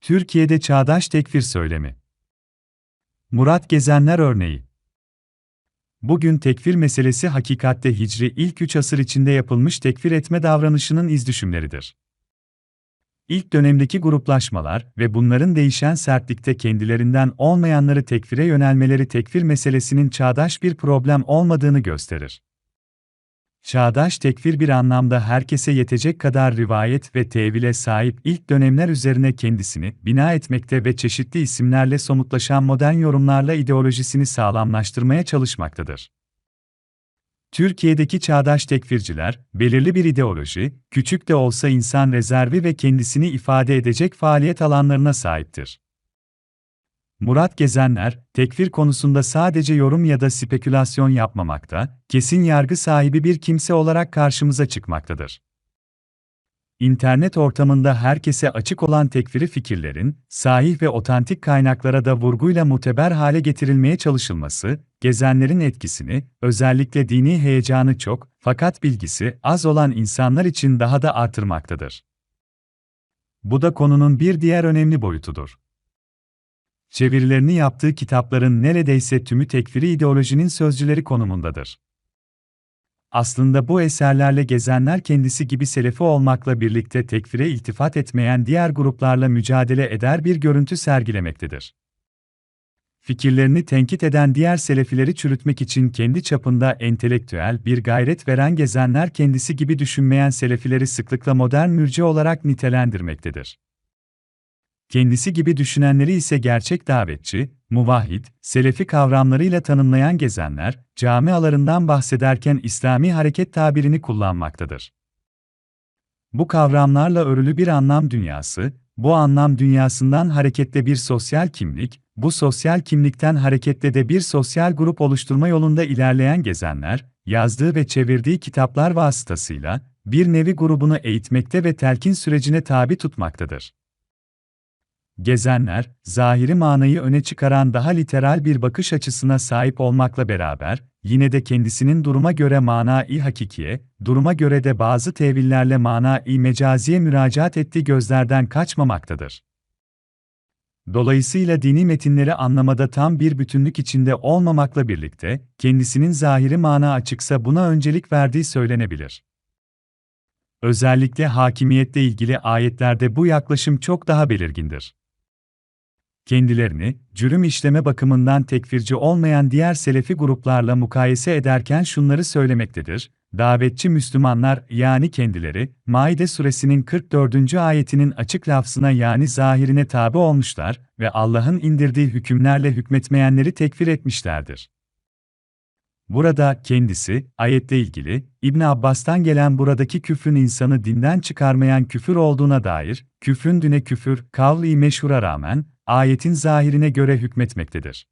Türkiye'de çağdaş tekfir söylemi. Murat Gezenler örneği. Bugün tekfir meselesi hakikatte Hicri ilk üç asır içinde yapılmış tekfir etme davranışının izdüşümleridir. İlk dönemdeki gruplaşmalar ve bunların değişen sertlikte kendilerinden olmayanları tekfire yönelmeleri tekfir meselesinin çağdaş bir problem olmadığını gösterir. Çağdaş tekfir bir anlamda herkese yetecek kadar rivayet ve tevile sahip ilk dönemler üzerine kendisini bina etmekte ve çeşitli isimlerle somutlaşan modern yorumlarla ideolojisini sağlamlaştırmaya çalışmaktadır. Türkiye'deki çağdaş tekfirciler, belirli bir ideoloji, küçük de olsa insan rezervi ve kendisini ifade edecek faaliyet alanlarına sahiptir. Murat Gezenler, tekfir konusunda sadece yorum ya da spekülasyon yapmamakta, kesin yargı sahibi bir kimse olarak karşımıza çıkmaktadır. İnternet ortamında herkese açık olan tekfiri fikirlerin, sahih ve otantik kaynaklara da vurguyla muteber hale getirilmeye çalışılması, gezenlerin etkisini, özellikle dini heyecanı çok, fakat bilgisi az olan insanlar için daha da artırmaktadır. Bu da konunun bir diğer önemli boyutudur. Çevirilerini yaptığı kitapların neredeyse tümü tekfiri ideolojinin sözcüleri konumundadır. Aslında bu eserlerle gezenler kendisi gibi selefi olmakla birlikte tekfire iltifat etmeyen diğer gruplarla mücadele eder bir görüntü sergilemektedir. Fikirlerini tenkit eden diğer selefileri çürütmek için kendi çapında entelektüel bir gayret veren gezenler kendisi gibi düşünmeyen selefileri sıklıkla modern mürci olarak nitelendirmektedir. Kendisi gibi düşünenleri ise gerçek davetçi, muvahhid, selefi kavramlarıyla tanımlayan gezenler, camialarından bahsederken İslami hareket tabirini kullanmaktadır. Bu kavramlarla örülü bir anlam dünyası, bu anlam dünyasından hareketle bir sosyal kimlik, bu sosyal kimlikten hareketle de bir sosyal grup oluşturma yolunda ilerleyen gezenler, yazdığı ve çevirdiği kitaplar vasıtasıyla, bir nevi grubunu eğitmekte ve telkin sürecine tabi tutmaktadır. Gezenler, zahiri manayı öne çıkaran daha literal bir bakış açısına sahip olmakla beraber, yine de kendisinin duruma göre mana-i hakikiye, duruma göre de bazı tevillerle mana-i mecaziye müracaat ettiği gözlerden kaçmamaktadır. Dolayısıyla dini metinleri anlamada tam bir bütünlük içinde olmamakla birlikte, kendisinin zahiri mana açıksa buna öncelik verdiği söylenebilir. Özellikle hakimiyetle ilgili ayetlerde bu yaklaşım çok daha belirgindir kendilerini, cürüm işleme bakımından tekfirci olmayan diğer selefi gruplarla mukayese ederken şunları söylemektedir. Davetçi Müslümanlar yani kendileri, Maide suresinin 44. ayetinin açık lafzına yani zahirine tabi olmuşlar ve Allah'ın indirdiği hükümlerle hükmetmeyenleri tekfir etmişlerdir. Burada kendisi, ayette ilgili, İbn Abbas'tan gelen buradaki küfrün insanı dinden çıkarmayan küfür olduğuna dair, küfrün düne küfür, kavli meşhura rağmen, ayetin zahirine göre hükmetmektedir.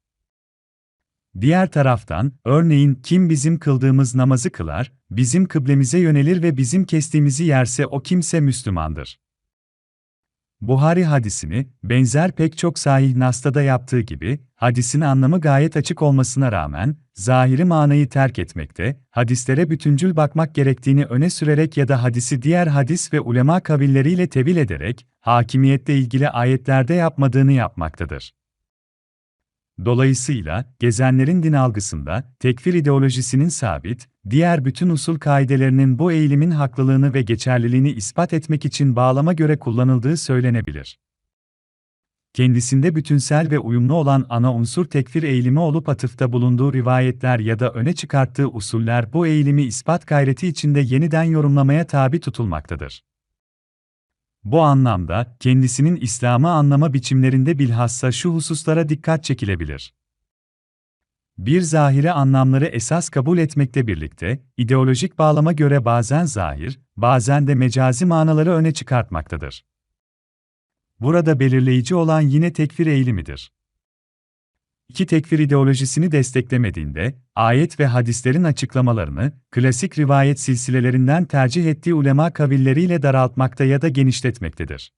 Diğer taraftan, örneğin kim bizim kıldığımız namazı kılar, bizim kıblemize yönelir ve bizim kestiğimizi yerse o kimse Müslümandır. Buhari hadisini, benzer pek çok sahih nastada yaptığı gibi, hadisin anlamı gayet açık olmasına rağmen, zahiri manayı terk etmekte, hadislere bütüncül bakmak gerektiğini öne sürerek ya da hadisi diğer hadis ve ulema kavilleriyle tevil ederek, hakimiyetle ilgili ayetlerde yapmadığını yapmaktadır. Dolayısıyla, gezenlerin din algısında, tekfir ideolojisinin sabit, diğer bütün usul kaidelerinin bu eğilimin haklılığını ve geçerliliğini ispat etmek için bağlama göre kullanıldığı söylenebilir. Kendisinde bütünsel ve uyumlu olan ana unsur tekfir eğilimi olup atıfta bulunduğu rivayetler ya da öne çıkarttığı usuller bu eğilimi ispat gayreti içinde yeniden yorumlamaya tabi tutulmaktadır. Bu anlamda, kendisinin İslam'ı anlama biçimlerinde bilhassa şu hususlara dikkat çekilebilir. Bir zahire anlamları esas kabul etmekle birlikte, ideolojik bağlama göre bazen zahir, bazen de mecazi manaları öne çıkartmaktadır. Burada belirleyici olan yine tekfir eğilimidir iki tekfir ideolojisini desteklemediğinde, ayet ve hadislerin açıklamalarını, klasik rivayet silsilelerinden tercih ettiği ulema kavilleriyle daraltmakta ya da genişletmektedir.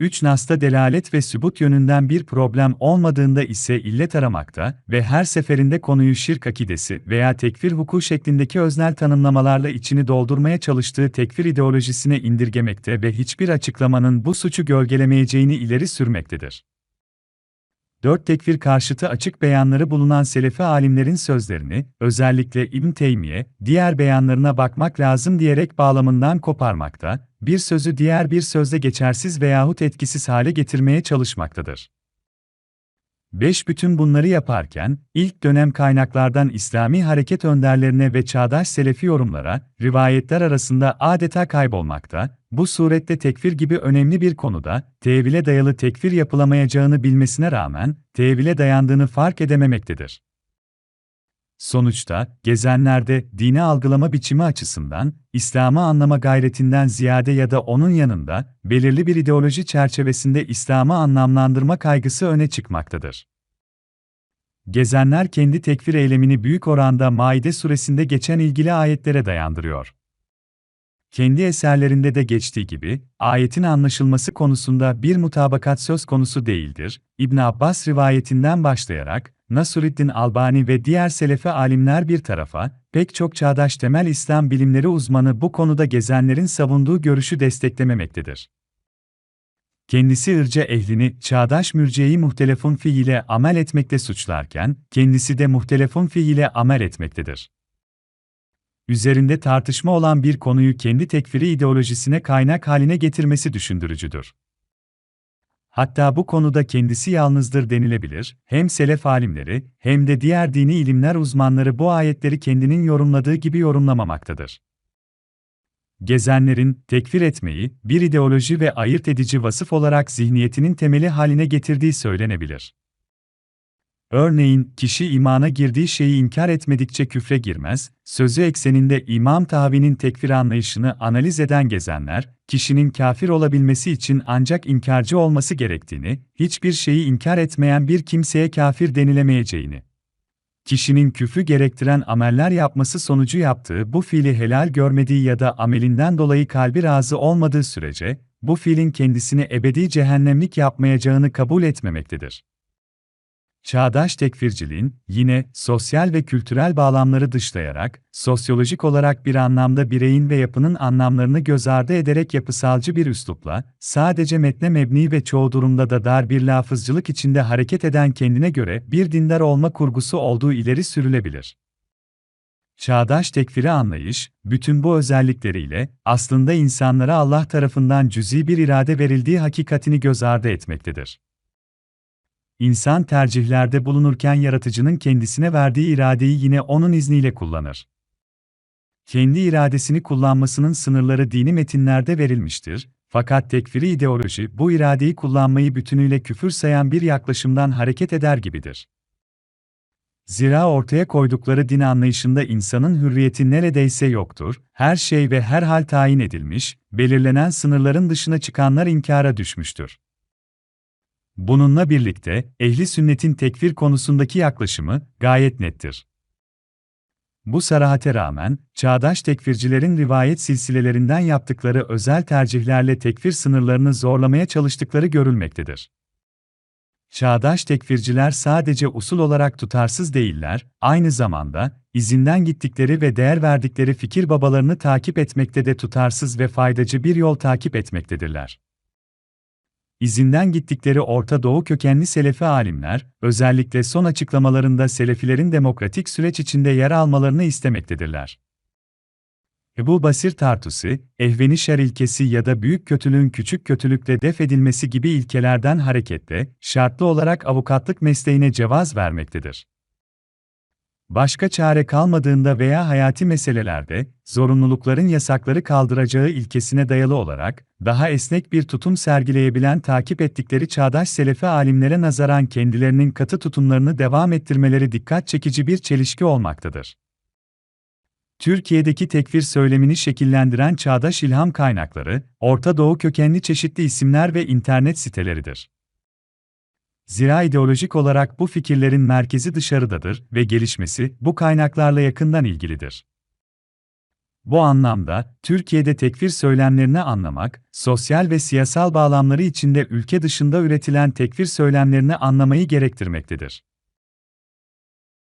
3 Nas'ta delalet ve sübut yönünden bir problem olmadığında ise illet aramakta ve her seferinde konuyu şirk akidesi veya tekfir hukuku şeklindeki öznel tanımlamalarla içini doldurmaya çalıştığı tekfir ideolojisine indirgemekte ve hiçbir açıklamanın bu suçu gölgelemeyeceğini ileri sürmektedir. Dört tekfir karşıtı açık beyanları bulunan Selefi alimlerin sözlerini, özellikle İbn Teymiye, diğer beyanlarına bakmak lazım diyerek bağlamından koparmakta, bir sözü diğer bir sözde geçersiz veyahut etkisiz hale getirmeye çalışmaktadır. Beş bütün bunları yaparken, ilk dönem kaynaklardan İslami hareket önderlerine ve çağdaş selefi yorumlara, rivayetler arasında adeta kaybolmakta, bu surette tekfir gibi önemli bir konuda, tevile dayalı tekfir yapılamayacağını bilmesine rağmen, tevile dayandığını fark edememektedir. Sonuçta, gezenlerde dini algılama biçimi açısından, İslam'ı anlama gayretinden ziyade ya da onun yanında, belirli bir ideoloji çerçevesinde İslam'ı anlamlandırma kaygısı öne çıkmaktadır. Gezenler kendi tekfir eylemini büyük oranda Maide suresinde geçen ilgili ayetlere dayandırıyor. Kendi eserlerinde de geçtiği gibi, ayetin anlaşılması konusunda bir mutabakat söz konusu değildir. İbn Abbas rivayetinden başlayarak, Nasruddin Albani ve diğer selefe alimler bir tarafa, pek çok çağdaş temel İslam bilimleri uzmanı bu konuda gezenlerin savunduğu görüşü desteklememektedir. Kendisi ırca ehlini, çağdaş mürciyeyi muhtelefun fiile amel etmekte suçlarken, kendisi de muhtelefun fiile amel etmektedir. Üzerinde tartışma olan bir konuyu kendi tekfiri ideolojisine kaynak haline getirmesi düşündürücüdür. Hatta bu konuda kendisi yalnızdır denilebilir, hem selef alimleri, hem de diğer dini ilimler uzmanları bu ayetleri kendinin yorumladığı gibi yorumlamamaktadır. Gezenlerin, tekfir etmeyi, bir ideoloji ve ayırt edici vasıf olarak zihniyetinin temeli haline getirdiği söylenebilir. Örneğin, kişi imana girdiği şeyi inkar etmedikçe küfre girmez, sözü ekseninde İmam Tahavi'nin tekfir anlayışını analiz eden gezenler, kişinin kafir olabilmesi için ancak inkarcı olması gerektiğini, hiçbir şeyi inkar etmeyen bir kimseye kafir denilemeyeceğini, kişinin küfrü gerektiren ameller yapması sonucu yaptığı bu fiili helal görmediği ya da amelinden dolayı kalbi razı olmadığı sürece, bu fiilin kendisini ebedi cehennemlik yapmayacağını kabul etmemektedir. Çağdaş tekfirciliğin, yine, sosyal ve kültürel bağlamları dışlayarak, sosyolojik olarak bir anlamda bireyin ve yapının anlamlarını göz ardı ederek yapısalcı bir üslupla, sadece metne mebni ve çoğu durumda da dar bir lafızcılık içinde hareket eden kendine göre bir dindar olma kurgusu olduğu ileri sürülebilir. Çağdaş tekfiri anlayış, bütün bu özellikleriyle, aslında insanlara Allah tarafından cüzi bir irade verildiği hakikatini göz ardı etmektedir. İnsan tercihlerde bulunurken yaratıcının kendisine verdiği iradeyi yine onun izniyle kullanır. Kendi iradesini kullanmasının sınırları dini metinlerde verilmiştir, fakat tekfiri ideoloji bu iradeyi kullanmayı bütünüyle küfür sayan bir yaklaşımdan hareket eder gibidir. Zira ortaya koydukları din anlayışında insanın hürriyeti neredeyse yoktur, her şey ve her hal tayin edilmiş, belirlenen sınırların dışına çıkanlar inkara düşmüştür. Bununla birlikte, ehli sünnetin tekfir konusundaki yaklaşımı gayet nettir. Bu sarahate rağmen, çağdaş tekfircilerin rivayet silsilelerinden yaptıkları özel tercihlerle tekfir sınırlarını zorlamaya çalıştıkları görülmektedir. Çağdaş tekfirciler sadece usul olarak tutarsız değiller, aynı zamanda, izinden gittikleri ve değer verdikleri fikir babalarını takip etmekte de tutarsız ve faydacı bir yol takip etmektedirler. İzinden gittikleri Orta Doğu kökenli Selefi alimler, özellikle son açıklamalarında Selefilerin demokratik süreç içinde yer almalarını istemektedirler. Ebu Basir Tartusi, ehveni şer ilkesi ya da büyük kötülüğün küçük kötülükle def edilmesi gibi ilkelerden hareketle, şartlı olarak avukatlık mesleğine cevaz vermektedir. Başka çare kalmadığında veya hayati meselelerde, zorunlulukların yasakları kaldıracağı ilkesine dayalı olarak, daha esnek bir tutum sergileyebilen takip ettikleri çağdaş selefe alimlere nazaran kendilerinin katı tutumlarını devam ettirmeleri dikkat çekici bir çelişki olmaktadır. Türkiye'deki tekfir söylemini şekillendiren çağdaş ilham kaynakları, Orta Doğu kökenli çeşitli isimler ve internet siteleridir. Zira ideolojik olarak bu fikirlerin merkezi dışarıdadır ve gelişmesi bu kaynaklarla yakından ilgilidir. Bu anlamda, Türkiye'de tekfir söylemlerini anlamak, sosyal ve siyasal bağlamları içinde ülke dışında üretilen tekfir söylemlerini anlamayı gerektirmektedir.